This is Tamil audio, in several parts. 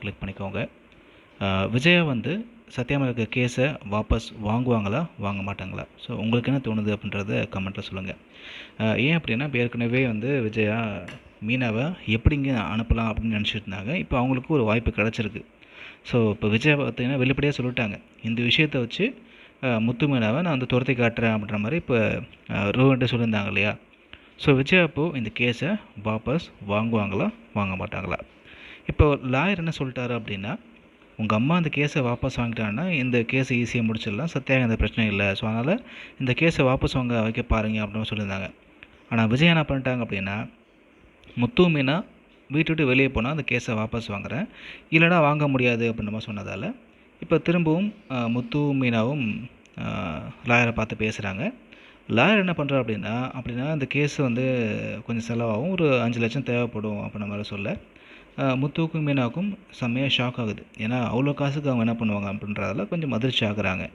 கிளிக் பண்ணிக்கோங்க. விஜயா வந்து சத்யா இருக்க கேஸை வாபஸ் வாங்குவாங்களா வாங்க மாட்டாங்களா? ஸோ உங்களுக்கு என்ன தோணுது அப்படின்றத கமெண்ட்டில் சொல்லுங்கள் ஏன் அப்படின்னா இப்போ ஏற்கனவே வந்து விஜயா மீனாவை எப்படிங்க அனுப்பலாம் அப்படின்னு நினச்சிட்டு இருந்தாங்க. இப்போ அவங்களுக்கு ஒரு வாய்ப்பு கிடச்சிருக்கு. ஸோ இப்போ விஜயா பார்த்தீங்கன்னா வெளிப்படையாக சொல்லிட்டாங்க. இந்த விஷயத்தை வச்சு முத்து மீனாவை நான் வந்து துரத்தி காட்டுறேன் அப்படின்ற மாதிரி இப்போ ரோஹன்ட்ட சொல்லியிருந்தாங்க இல்லையா? ஸோ விஜயா அப்போது இந்த கேஸை வாபஸ் வாங்குவாங்களா வாங்க மாட்டாங்களா? இப்போ லாயர் என்ன சொல்லிட்டாரு அப்படின்னா உங்கள் அம்மா அந்த கேஸை வாபஸ் வாங்கிட்டாங்கன்னா இந்த கேஸை ஈஸியாக முடிச்சிடலாம். சத்யாக எந்த பிரச்சனையும் இல்லை. ஸோ அதனால் இந்த கேஸை வாபஸ் வாங்க வைக்க பாருங்க அப்படின்னு சொல்லியிருந்தாங்க. ஆனால் விஜய் என்ன பண்ணிட்டாங்க அப்படின்னா முத்து மீனா வீட்டு விட்டு வெளியே போனால் அந்த கேஸை வாபஸ் வாங்குறேன். இல்லைனா வாங்க முடியாது அப்படின்ற மாதிரி சொன்னதால் இப்போ திரும்பவும் முத்து மீனாவும் லாயரை பார்த்து பேசுகிறாங்க லாயர் என்ன பண்ணுறாரு அப்படின்னா அப்படின்னா இந்த கேஸ் வந்து கொஞ்சம் செலவாகும். ஒரு அஞ்சு லட்சம் தேவைப்படும் அப்படின்ற மாதிரி சொல்ல முத்துவுக்கும் மீனாவுக்கும் செம்மையாக ஷாக் ஆகுது. ஏன்னா அவ்வளோ காசுக்கு அவங்க என்ன பண்ணுவாங்க அப்படின்றதால கொஞ்சம் அதிர்ச்சி ஆகுறாங்க.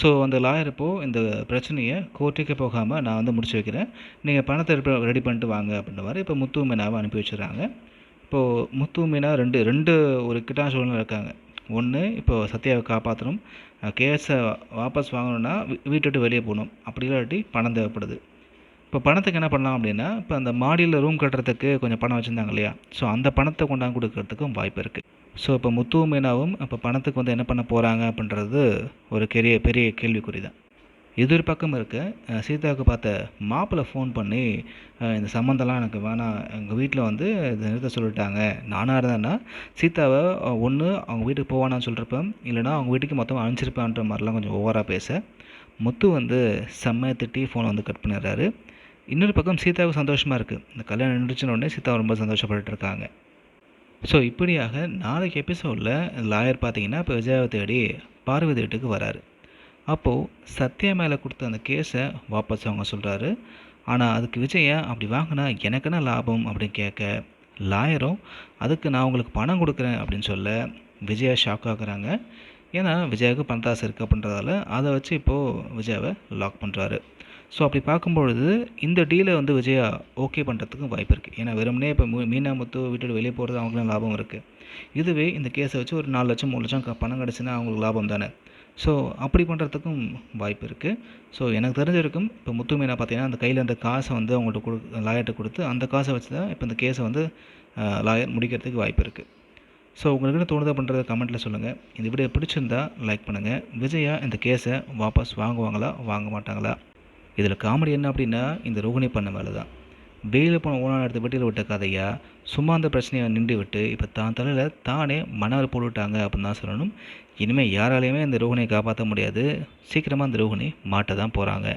ஸோ அந்த லாயர் இப்போது இந்த பிரச்சனையை கோர்ட்டுக்கே போகாமல் நான் வந்து முடிச்சு வைக்கிறேன். நீங்கள் பணத்தை ரெடி பண்ணிட்டு வாங்க அப்படின்ற மாதிரி இப்போ முத்து மீனாவை அனுப்பி வச்சுறாங்க இப்போது முத்து மீனா ரெண்டு ரெண்டு ஒரு கிட்டா சூழ்நிலை இருக்காங்க. ஒன்று இப்போ சத்யாவை காப்பாற்றணும் கேஸை வாபஸ் வாங்கணுன்னா வீட்டை விட்டு வெளியே போகணும். அப்படி இல்லாட்டி பணம் தேவைப்படுது. இப்போ பணத்துக்கு என்ன பண்ணலாம் அப்படின்னா இப்போ அந்த மாடியில் ரூம் கட்டுறதுக்கு கொஞ்சம் பணம் வச்சுருந்தாங்க இல்லையா? ஸோ அந்த பணத்தை கொண்டாந்து கொடுக்கறதுக்கும் வாய்ப்பு இருக்குது ஸோ இப்போ முத்து மீனாவும் இப்போ பணத்துக்கு வந்து என்ன பண்ண போகிறாங்க அப்படின்றது ஒரு பெரிய பெரிய கேள்விக்குறி தான். இது ஒரு பக்கம் இருக்க. சீதாவுக்கு பார்த்த மாப்பிள்ளை ஃபோன் பண்ணி இந்த சம்மந்தம்லாம் எனக்கு வேணாம். எங்கள் வீட்டில் வந்து இதை நிறுத்த சொல்லிட்டாங்க. நானாக இருந்தேன்னா சீதாவை ஒன்று அவங்க வீட்டுக்கு போவானான்னு சொல்லிருப்பேன் இல்லைனா அவங்க வீட்டுக்கு மொத்தம் அனுப்பிச்சிருப்பேன்ற மாதிரிலாம் கொஞ்சம் ஓவராக பேச. முத்து வந்து செம்மையை திட்டி ஃபோனை வந்து கட் பண்ணிடுறாரு. இன்னொரு பக்கம் சீதாவுக்கு சந்தோஷமாக இருக்குது இந்த கல்யாணம் நின்றுச்சுன உடனே சீதா ரொம்ப சந்தோஷப்பட்டு இருக்காங்க. ஸோ இப்படியாக நாளைக்கு எபிசோடில் லாயர் பார்த்தீங்கன்னா இப்போ விஜயாவை தேடி பார்வதி வீட்டுக்கு வராரு. அப்போது சத்யா மேலே கொடுத்த அந்த கேஸை வாபஸ் அவங்க சொல்கிறாரு ஆனால் அதுக்கு விஜயா அப்படி வாங்கினா எனக்கு என்ன லாபம் அப்படின்னு கேட்க லாயரும் அதுக்கு நான் உங்களுக்கு பணம் கொடுக்குறேன் அப்படின்னு சொல்ல விஜயா ஷாக் ஆகுறாங்க. ஏன்னா விஜயாவுக்கு பணத்தாசை இருக்குது அப்படின்றதால அதை வச்சு இப்போது விஜயாவை லாக் பண்ணுறாரு ஸோ அப்படி பார்க்கும்பொழுது இந்த டீலை வந்து விஜயா ஓகே பண்ணுறதுக்கும் வாய்ப்பு இருக்குது ஏன்னா வெறும்னே இப்போ மீ- மீனா முத்து விட்டுட்டு வெளியே போகிறது அவங்களுக்கும் லாபம் இருக்குது இதுவே இந்த கேஸை வச்சு ஒரு நாலு லட்சம் மூணு லட்சம் பணம் கிடச்சுன்னா அவங்களுக்கு லாபம் தானே? ஸோ அப்படி பண்ணுறதுக்கும் வாய்ப்பு இருக்குது ஸோ எனக்கு தெரிஞ்ச வரைக்கும் இப்போ முத்து மீனா பார்த்தீங்கன்னா அந்த கையில் அந்த காசை வந்து அவங்கள்ட்ட கொடு லாயர்கிட்ட கொடுத்து அந்த காசை வச்சு தான் இப்போ இந்த கேஸை வந்து லாயர் முடிக்கிறதுக்கு வாய்ப்பு இருக்குது ஸோ உங்களுக்கு என்ன தோணுதா பண்ணுறத கமெண்ட்டில் சொல்லுங்கள் இந்த வீடியோ பிடிச்சிருந்தா லைக் பண்ணுங்கள் விஜயா இந்த கேஸை வாபஸ் வாங்குவாங்களா? வாங்க மாட்டாங்களா? இதில் காமெடி என்ன அப்படின்னா இந்த ரோகிணி பண்ண வேலை தான் வெயிலில் போன ஓனான எடுத்து வெட்டியில் விட்ட கதையாக சும்மா அந்த பிரச்சனையை நின்று விட்டு இப்போ தான் தலையில் தானே மணவர் போட்டுவிட்டாங்க அப்படின்னு தான் சொல்லணும். இனிமேல் யாராலையுமே இந்த ரோகிணியை காப்பாற்ற முடியாது. சீக்கிரமாக அந்த ரோகிணி மாட்ட தான் போகிறாங்க